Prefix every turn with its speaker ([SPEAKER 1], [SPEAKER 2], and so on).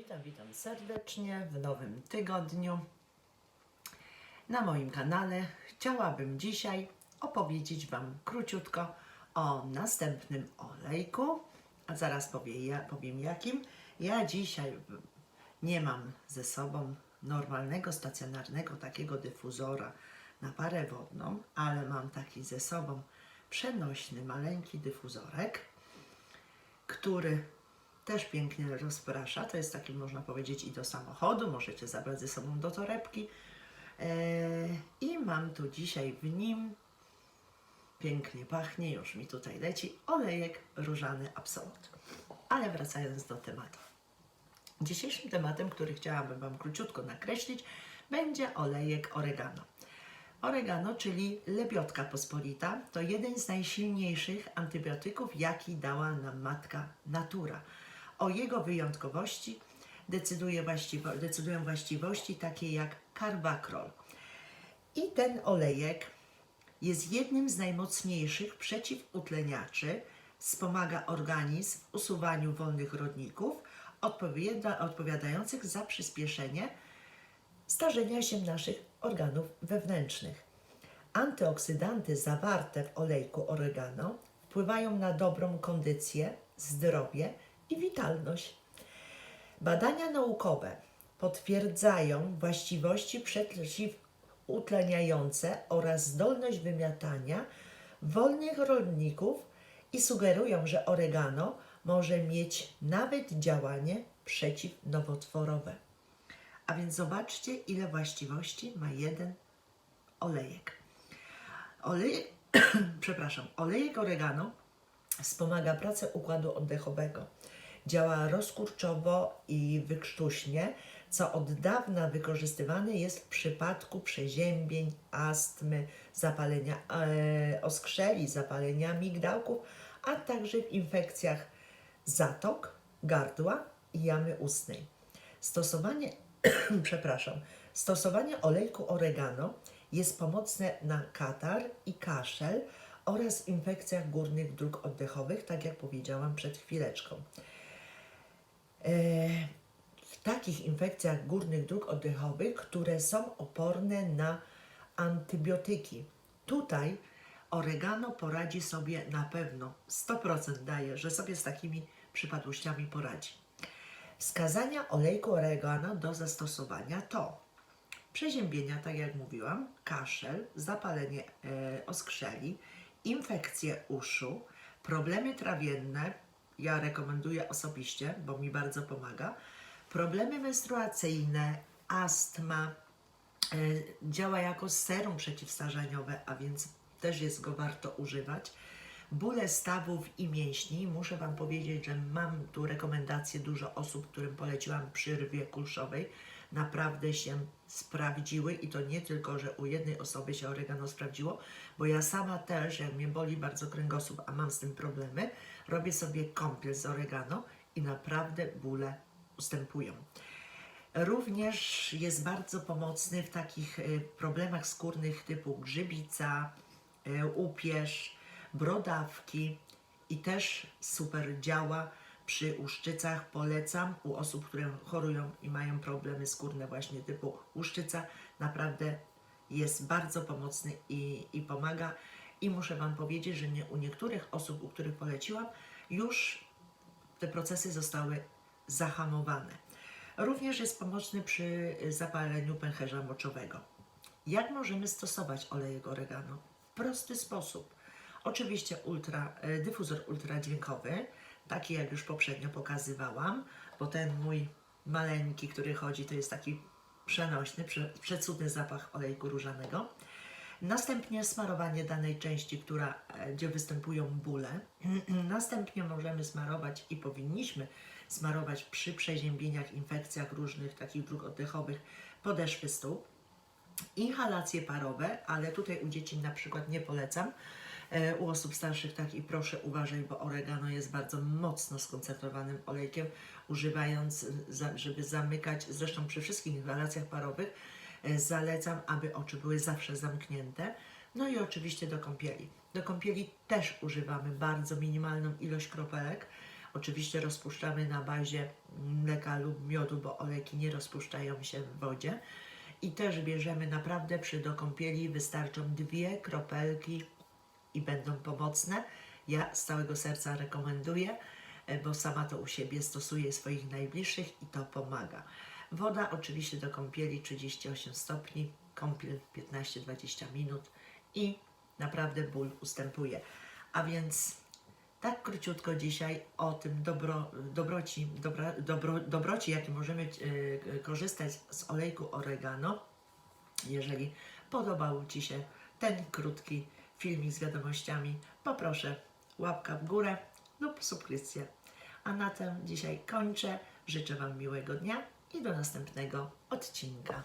[SPEAKER 1] Witam, witam serdecznie w nowym tygodniu. Na moim kanale chciałabym dzisiaj opowiedzieć Wam króciutko o następnym olejku, a zaraz powie, ja, powiem jakim. Ja dzisiaj nie mam ze sobą normalnego, stacjonarnego takiego dyfuzora na parę wodną, ale mam taki ze sobą przenośny, maleńki dyfuzorek, który też pięknie rozprasza. To jest taki, można powiedzieć, i do samochodu. Możecie zabrać ze sobą do torebki. Eee, I mam tu dzisiaj w nim, pięknie pachnie, już mi tutaj leci, olejek różany absolut. Ale wracając do tematu. Dzisiejszym tematem, który chciałabym Wam króciutko nakreślić, będzie olejek oregano. Oregano, czyli lebiotka pospolita, to jeden z najsilniejszych antybiotyków, jaki dała nam matka natura. O jego wyjątkowości decyduje właściwo, decydują właściwości takie jak karbakrol. I ten olejek jest jednym z najmocniejszych przeciwutleniaczy, wspomaga organizm w usuwaniu wolnych rodników, odpowiada, odpowiadających za przyspieszenie starzenia się naszych organów wewnętrznych. Antyoksydanty zawarte w olejku oregano wpływają na dobrą kondycję, zdrowie i witalność. Badania naukowe potwierdzają właściwości przeciwutleniające oraz zdolność wymiatania wolnych rodników i sugerują, że oregano może mieć nawet działanie przeciwnowotworowe. A więc zobaczcie, ile właściwości ma jeden olejek. Olejek, przepraszam, olejek oregano wspomaga pracę układu oddechowego. Działa rozkurczowo i wykrztuśnie, co od dawna wykorzystywane jest w przypadku przeziębień, astmy, zapalenia e, oskrzeli, zapalenia migdałków, a także w infekcjach zatok, gardła i jamy ustnej. Stosowanie, przepraszam, stosowanie olejku oregano jest pomocne na katar i kaszel oraz infekcjach górnych dróg oddechowych, tak jak powiedziałam przed chwileczką. E, w takich infekcjach górnych dróg oddechowych, które są oporne na antybiotyki. Tutaj oregano poradzi sobie na pewno, 100% daje, że sobie z takimi przypadłościami poradzi. Wskazania olejku oregano do zastosowania to przeziębienia, tak jak mówiłam, kaszel, zapalenie e, oskrzeli, infekcje uszu, problemy trawienne, ja rekomenduję osobiście, bo mi bardzo pomaga, problemy menstruacyjne, astma, e, działa jako serum przeciwstarzeniowe, a więc też jest go warto używać. Bóle stawów i mięśni. Muszę Wam powiedzieć, że mam tu rekomendacje dużo osób, którym poleciłam przy kulszowej. Naprawdę się sprawdziły i to nie tylko, że u jednej osoby się oregano sprawdziło, bo ja sama też, jak mnie boli bardzo kręgosłup, a mam z tym problemy, robię sobie kąpiel z oregano i naprawdę bóle ustępują. Również jest bardzo pomocny w takich y, problemach skórnych typu grzybica, y, upierz, brodawki i też super działa przy uszczycach. Polecam u osób, które chorują i mają problemy skórne właśnie typu uszczyca. Naprawdę jest bardzo pomocny i, i pomaga. I muszę Wam powiedzieć, że nie, u niektórych osób, u których poleciłam, już te procesy zostały zahamowane. Również jest pomocny przy zapaleniu pęcherza moczowego. Jak możemy stosować olejek oregano? W prosty sposób. Oczywiście ultra, e, dyfuzor ultradźwiękowy, taki jak już poprzednio pokazywałam, bo ten mój maleńki, który chodzi, to jest taki przenośny, prze, przecudny zapach olejku różanego. Następnie smarowanie danej części, która, e, gdzie występują bóle. Następnie możemy smarować i powinniśmy smarować przy przeziębieniach, infekcjach różnych takich dróg oddechowych podeszwy stóp. Inhalacje parowe, ale tutaj u dzieci na przykład nie polecam. E, U osób starszych tak i proszę uważaj, bo oregano jest bardzo mocno skoncentrowanym olejkiem, używając, za- żeby zamykać, zresztą przy wszystkich inhalacjach parowych e, zalecam, aby oczy były zawsze zamknięte. No i oczywiście do kąpieli. Do kąpieli też używamy bardzo minimalną ilość kropelek Oczywiście rozpuszczamy na bazie mleka lub miodu, bo olejki nie rozpuszczają się w wodzie. I też bierzemy naprawdę przy do kąpieli wystarczą dwie kropelki i będą pomocne. Ja z całego serca rekomenduję, e, bo sama to u siebie stosuję swoich najbliższych i to pomaga. Woda oczywiście do kąpieli 38 stopni, kąpiel 15-20 minut i naprawdę ból ustępuje. A więc tak króciutko dzisiaj o tym dobro, dobroci, dobra, dobro, dobroci, jakie możemy e, korzystać z olejku oregano. Jeżeli podobał Ci się ten krótki filmik z wiadomościami, poproszę łapka w górę lub subskrypcję. A na tym dzisiaj kończę. Życzę Wam miłego dnia i do następnego odcinka.